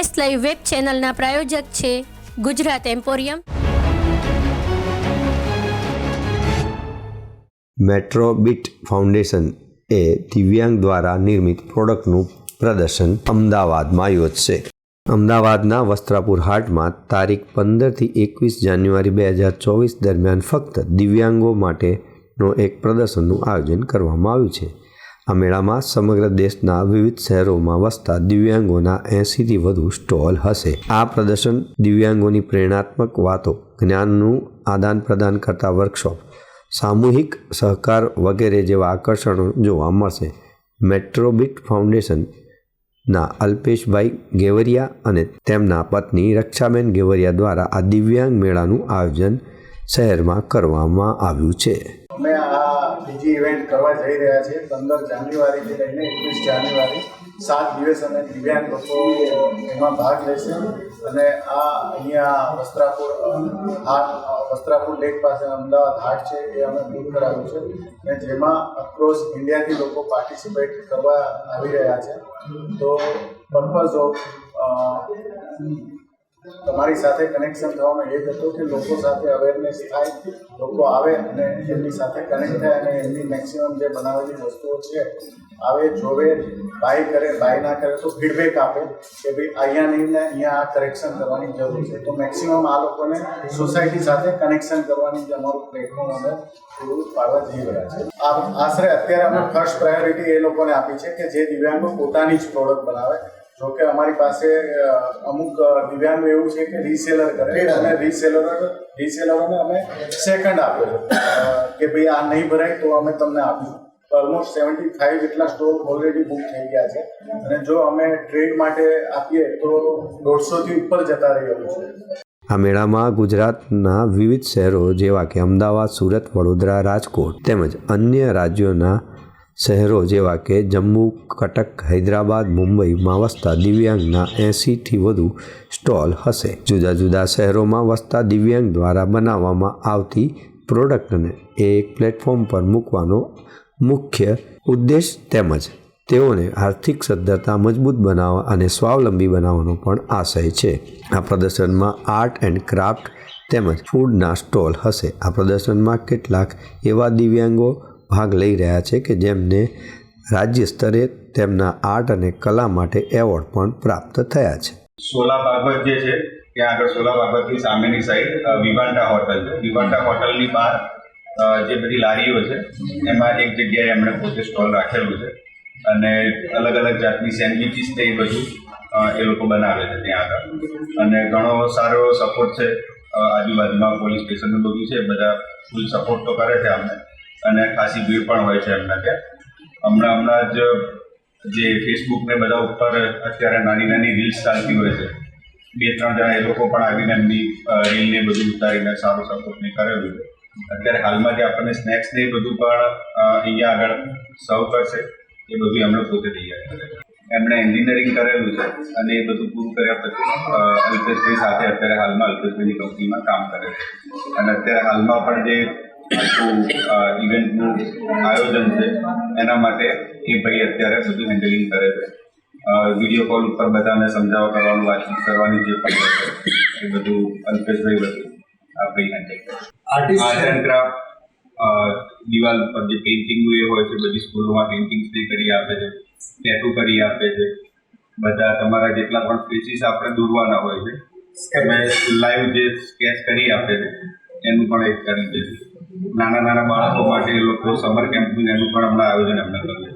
First live web ચેનલના પ્રાયોજક છે ગુજરાત એમ્પોરિયમ. મેટ્રોબિટ ફાઉન્ડેશન એ દિવ્યાંગ દ્વારા નિર્મિત પ્રોડક્ટનું પ્રદર્શન અમદાવાદમાં યોજશે. અમદાવાદના વસ્ત્રાપુર હાટમાં તારીખ પંદરથી એકવીસ જાન્યુઆરી બે હજાર ચોવીસ દરમિયાન ફક્ત દિવ્યાંગો માટેનો એક પ્રદર્શનનું આયોજન કરવામાં આવ્યું છે. આ મેળામાં સમગ્ર દેશના વિવિધ શહેરોમાં વસતા દિવ્યાંગોના એંસીથી વધુ સ્ટોલ હશે. આ પ્રદર્શન દિવ્યાંગોની પ્રેરણાત્મક વાતો, જ્ઞાનનું આદાન પ્રદાન કરતા વર્કશોપ, સામૂહિક સહકાર વગેરે જેવા આકર્ષણો જોવા મળશે. મેટ્રોબિટ ફાઉન્ડેશનના અલ્પેશભાઈ ગેવરિયા અને તેમના પત્ની રક્ષાબેન ગેવરિયા દ્વારા આ દિવ્યાંગ મેળાનું આયોજન શહેરમાં કરવામાં આવ્યું છે. બીજી ઇવેન્ટ કરવા જઈ રહ્યા છીએ. પંદર જાન્યુઆરીથી લઈને એકવીસ જાન્યુઆરી. સાત દિવસ અમે દિવ્યાંગ લોકો એમાં ભાગ લેશે. અને આ અહીંયા વસ્ત્રાપુર હાટ વસ્ત્રાપુર લેક પાસે અમદાવાદ હાટ છે, એ અમે બુક કરાવ્યું છે. અને જેમાં અક્રોસ ઇન્ડિયાથી લોકો પાર્ટિસિપેટ કરવા આવી રહ્યા છે. તો પર્પઝ ઓફ તમારી સાથે કનેક્શન એ જ હતો કે લોકો સાથે અવેરનેસ થાય, લોકો આવે અને એમની સાથે કનેક્ટ થાય અને એમની મેક્સિમમ જે બનાવેલી વસ્તુઓ છે, આવે, જોવે બાય કરે બાય ના કરે, તો ફીડબેક આપે કે ભાઈ અહીંયા નહીં ને અહીંયા આ કરેક્શન કરવાની જરૂર છે. તો મેક્સિમમ આ લોકોને સોસાયટી સાથે કનેક્શન કરવાની જે અમારું પ્લેટફોર્મ અમે પૂરું પાડવા જઈ રહ્યા છે આશરે અત્યારે અમે ફર્સ્ટ પ્રાયોરિટી એ લોકોને આપી છે કે જે દિવ્યાંગો પોતાની જ પ્રોડક્ટ બનાવે જો કે અમારી પાસે અમુક દિવ્યાંગ એવું છે કે રીસેલર કરે. અને રીસેલર રીસેલરોને અમે સેકન્ડ આપ્યો છે કે ભાઈ આ નહીં ભરાય તો અમે તમને આપ્યું ઓલમોસ્ટ સેવન્ટી ફાઈવ જેટલા સ્ટોર ઓલરેડી બુક થઈ ગયા છે. અને જો અમે ટ્રેડ માટે આપીએ તો દોઢસોથી ઉપર જતા રહ્યો છે આ મેળામાં ગુજરાતના વિવિધ શહેરો જેવા કે અમદાવાદ સુરત વડોદરા રાજકોટ તેમજ અન્ય રાજ્યોના શહેરો જેવા કે જમ્મુ, કટક, હૈદરાબાદ મુંબઈમાં વસતા દિવ્યાંગના એંસીથી વધુ સ્ટોલ હશે. જુદા જુદા શહેરોમાં વસતા દિવ્યાંગ દ્વારા બનાવવામાં આવતી પ્રોડક્ટને એક પ્લેટફોર્મ પર મૂકવાનો મુખ્ય ઉદ્દેશ તેમજ તેઓને આર્થિક સદ્ધરતા મજબૂત બનાવવા અને સ્વાવલંબી બનાવવાનો પણ આશય છે. આ પ્રદર્શનમાં આર્ટ એન્ડ ક્રાફ્ટ તેમજ ફૂડના સ્ટોલ હશે. આ પ્રદર્શનમાં કેટલાક એવા દિવ્યાંગો ભાગ લઈ રહ્યા છે કે જેમને રાજ્ય સ્તરે તેમના આર્ટ અને કલા માટે એવોર્ડ પણ પ્રાપ્ત થયા છે. સોલા બાબત જે છે, ત્યાં આગળ સોલા બાગવતની સામેની સાઈડ વિવાન્ટા હોટલ છે. વિવાન્ટા હોટલની બહાર જે બધી લારીઓ છે, એમાં એક જગ્યાએ એમણે પોતે સ્ટોલ રાખેલું છે. અને અલગ અલગ જાતની સેન્ડવિચીસ તે બધું એ લોકો બનાવે છે ત્યાં આગળ. અને ઘણો સારો સપોર્ટ છે આજુબાજુમાં પોલીસ સ્ટેશનનું બધું છે. બધા ફૂલ સપોર્ટ તો કરે છે અમને. અને ખાસી ભીડ પણ હોય છે એમના ત્યાં. હમણાં હમણાં જ જે ફેસબુક ને બધા ઉપર અત્યારે નાની નાની રીલ્સ ચાલતી હોય છે. બે ત્રણ જણા એ લોકો પણ આવીને એમની રીલ બધું ઉતારીને સારું સપોર્ટ ને કરેલું છે. અત્યારે હાલમાં જે આપણને સ્નેક્સ ને એ બધું પણ અહીંયા આગળ સર્વ કરશે, એ બધું એમણે પોતે તૈયાર કરે છે. એમણે એન્જિનિયરિંગ કરેલું છે અને એ બધું પૂરું કર્યા પછી અલ્પેશભાઈ સાથે અત્યારે હાલમાં અલ્પેશભાઈની કંપનીમાં કામ કરે છે. અને અત્યારે હાલમાં પણ જે આખું ઇવેન્ટનું આયોજન છે. એના માટે એ ભાઈ અત્યારે બધું હેન્ડલિંગ કરે છે. વીડિયો કોલ ઉપર બધાને સમજાવવા કરવાનું વાતચીત કરવાની જે પણ છે એ બધું અલ્પેશભાઈ બધું આ ભાઈ હેન્ડલ કરે આર્ટ એન્ડ ક્રાફ્ટ દિવાલ ઉપર જે પેઇન્ટિંગ એ હોય છે બધી સ્કૂલોમાં પેઇન્ટિંગ્સ બી કરી આપે છે ટેટુ કરી આપે છે. બધા તમારા જેટલા પણ ફેસીસ આપણે દોરવાના હોય છે લાઈવ જે સ્કેચ કરી આપે છે એનું પણ એક કરી દે છે. નાના નાના બાળકો માટે લોકો સમર કેમ્પનું એનું પણ હમણાં આયોજન એમને કર્યું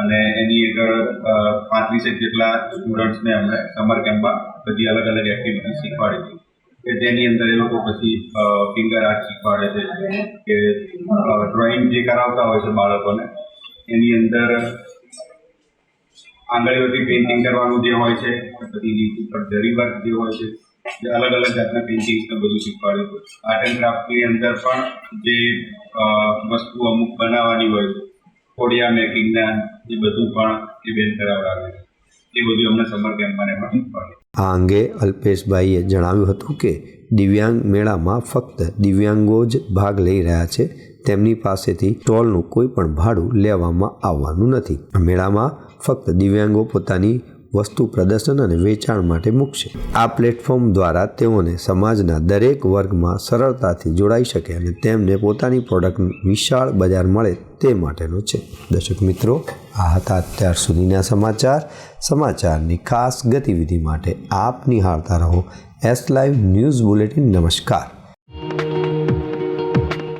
અને એની આગળ પાંત્રીસેક જેટલા સ્ટુડન્ટ્સને એમને સમર કેમ્પમાં બધી અલગ અલગ એક્ટિવિટી શીખવાડી હતી. કે જેની અંદર એ લોકો પછી ફિંગર આર્ટ શીખવાડે છે, કે ડ્રોઈંગ જે કરાવતા હોય છે બાળકોને, એની અંદર આંગળીઓથી પેઇન્ટિંગ કરવાનું જે હોય છે, પછી ઉપર જરી વર્ક જે હોય છે અલગ અલગ જાતના પેઇન્ટિંગ્સને બધું શીખવાડ્યું આર્ટ એન્ડ ક્રાફ્ટની અંદર પણ જે વસ્તુ અમુક બનાવવાની હોય કોડિયા મેકિંગના એ બધું પણ એ બેન કરાવડાવે એ બધું અમને સમર કેમ્પમાં એમાં શીખવાડ્યું. આ અંગે અલ્પેશભાઈએ જણાવ્યું હતું કે, દિવ્યાંગ મેળામાં ફક્ત દિવ્યાંગો જ ભાગ લઈ રહ્યા છે, તેમની પાસેથી સ્ટોલનું કોઈ પણ ભાડું લેવામાં આવવાનું નથી. મેળામાં ફક્ત દિવ્યાંગો પોતાની વસ્તુ પ્રદર્શન અને વેચાણ માટે મૂકશે. આ પ્લેટફોર્મ દ્વારા તેઓને સમાજના દરેક વર્ગમાં સરળતાથી જોડાઈ શકે અને તેમને પોતાની પ્રોડક્ટ વિશાળ બજાર મળે તે માટેનો છે. દર્શક મિત્રો, આ હતા અત્યાર સુધીના સમાચાર. સમાચારની ખાસ ગતિવિધિ માટે આપ નિહાળતા રહો એસ લાઈવ ન્યૂઝ બુલેટિન નમસ્કાર.